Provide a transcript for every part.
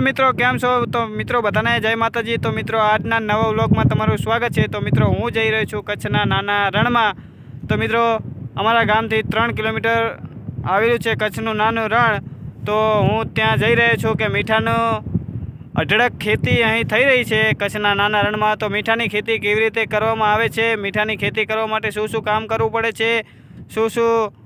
મિત્રો, કેમ છો? તો મિત્રો, બધાને જય માતાજી. તો મિત્રો, આજના નવા વ્લોગમાં તમારું સ્વાગત છે. તો મિત્રો, હું જઈ રહ્યો છું કચ્છના નાના રણમાં. તો મિત્રો, અમારા ગામથી ત્રણ કિલોમીટર આવેલું છે કચ્છનું નાનું રણ. તો હું ત્યાં જઈ રહ્યો છું કે મીઠાનું અઢળક ખેતી અહીં થઈ રહી છે કચ્છના નાના રણમાં. તો મીઠાની ખેતી કેવી રીતે કરવામાં આવે છે? મીઠાની ખેતી કરવા માટે શું શું કામ કરવું પડે છે? શું શું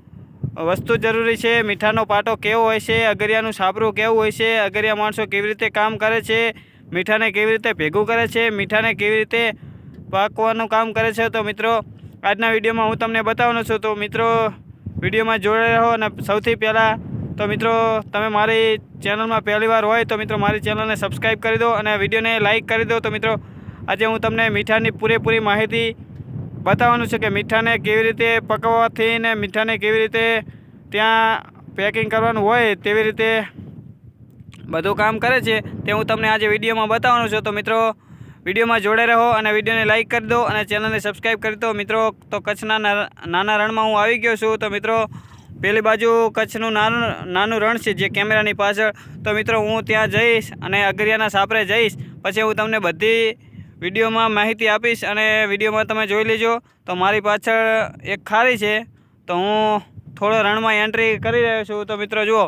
વસ્તુ જરૂરી છે, મીઠાનો પાટો કેવો હોય છે, અગરિયાનું છાપરું કેવું હોય છે, અગરિયા માણસો કેવી રીતે કામ કરે છે, મીઠાને કેવી રીતે ભેગું કરે છે, મીઠાને કેવી રીતે પાકવાનું કામ કરે છે. તો મિત્રો, આજના વિડીયોમાં હું તમને બતાવવાનો છું. તો મિત્રો, વિડીયોમાં જોડે રહો અને સૌથી પહેલાં તો મિત્રો, તમે મારી ચેનલમાં પહેલી વાર હોય તો મિત્રો મારી ચેનલને સબસ્ક્રાઈબ કરી દો અને વિડીયોને લાઇક કરી દો. તો મિત્રો, આજે હું તમને મીઠાની પૂરેપૂરી માહિતી બતાવવાનું છે કે મીઠાને કેવી રીતે પકવવાથી ને મીઠાને કેવી રીતે ત્યાં પેકિંગ કરવાનું હોય તેવી રીતે બધું કામ કરે છે તે હું તમને આજે વિડીયોમાં બતાવવાનું છું. તો મિત્રો, વિડીયોમાં જોડે રહો અને વિડીયોને લાઇક કરી દો અને ચેનલને સબસ્ક્રાઈબ કરી દો. મિત્રો, તો કચ્છના નાના રણમાં હું આવી ગયો છું. તો મિત્રો, પેલી બાજુ કચ્છનું નાનું નાનું રણ છે જે કેમેરાની પાછળ. તો મિત્રો, હું ત્યાં જઈશ અને અગરિયાના સાપરે જઈશ. પછી હું તમને બધી વિડીયોમાં માહિતી આપીશ અને વિડીયોમાં તમે જોઈ લેજો. તો મારી પાછળ એક ખારી છે. તો હું થોડો રણમાં એન્ટ્રી કરી રહ્યો છું. તો મિત્રો જુઓ,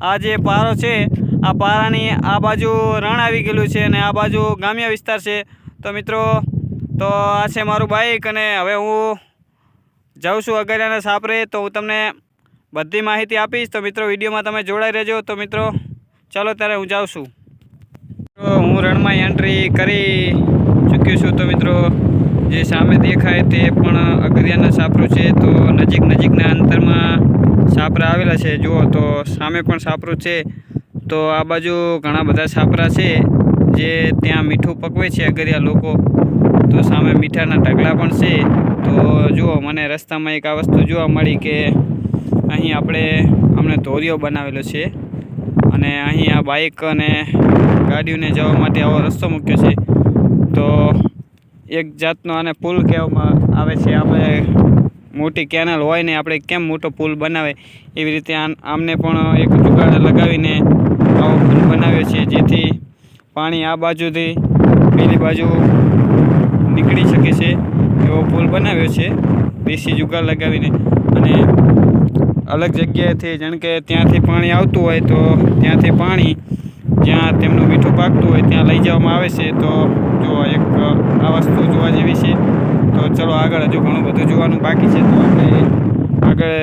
આ જે પારો છે, આ પારાની આ બાજુ રણ આવી ગયેલું છે અને આ બાજુ ગામ્ય વિસ્તાર છે. તો મિત્રો, તો આ છે મારું બાઇક અને હવે હું જાઉં છું અગરિયાના સાપરે તો હું તમને બધી માહિતી આપીશ. તો મિત્રો, વિડીયોમાં તમે જોડાઈ રહેજો. તો મિત્રો, ચાલો ત્યારે હું જાઉં છું. હું રણમાં એન્ટ્રી કરી ચૂક્યો છું તો મિત્રો, જે સામે દેખાય તે પણ અગરિયાના સાપરું છે. તો નજીક નજીકના અંતરમાં સાપરા આવેલા છે. જુઓ, તો સામે પણ સાપરું છે. તો આ બાજુ ઘણા બધા સાપરા છે જે ત્યાં મીઠું પકવે છે અગરિયા લોકો. તો સામે મીઠાના ઢગલા પણ છે. તો જુઓ, મને રસ્તામાં એક આ વસ્તુ જોવા મળી કે અહીં આપણે અમને ધોરીઓ બનાવેલો છે. અને અહીં આ બાઇક અને ગાડીઓને જવા માટે આવો રસ્તો મૂક્યો છે. તો એક જાતનો આને પુલ કહેવામાં આવે છે. આપણે મોટી કેનલ હોય ને આપણે કેમ મોટો પુલ બનાવે એવી રીતે આમને પણ એક જુગાડ લગાવીને આવો પુલ બનાવ્યો છે, જેથી પાણી આ બાજુથી પેલી બાજુ નીકળી શકે છે. એવો પુલ બનાવ્યો છે. દેશી જુગાડ લગાવીને અને અલગ જગ્યાએથી જાણ કે ત્યાંથી પાણી આવતું હોય તો ત્યાંથી પાણી જ્યાં તેમનું મીઠું પાકતું હોય ત્યાં લઈ જવામાં આવે છે, તો જો એક આ વસ્તુ જોવા જેવી છે, તો ચલો આગળ હજુ ઘણું બધું જોવાનું બાકી છે, તો આપણે આગળ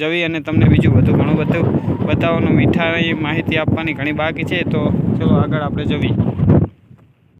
જવી અને તમને બીજું બધું ઘણું બધું બતાવવાનું. મીઠાની માહિતી આપવાની ઘણી બાકી છે, તો ચલો આગળ આપણે જવી.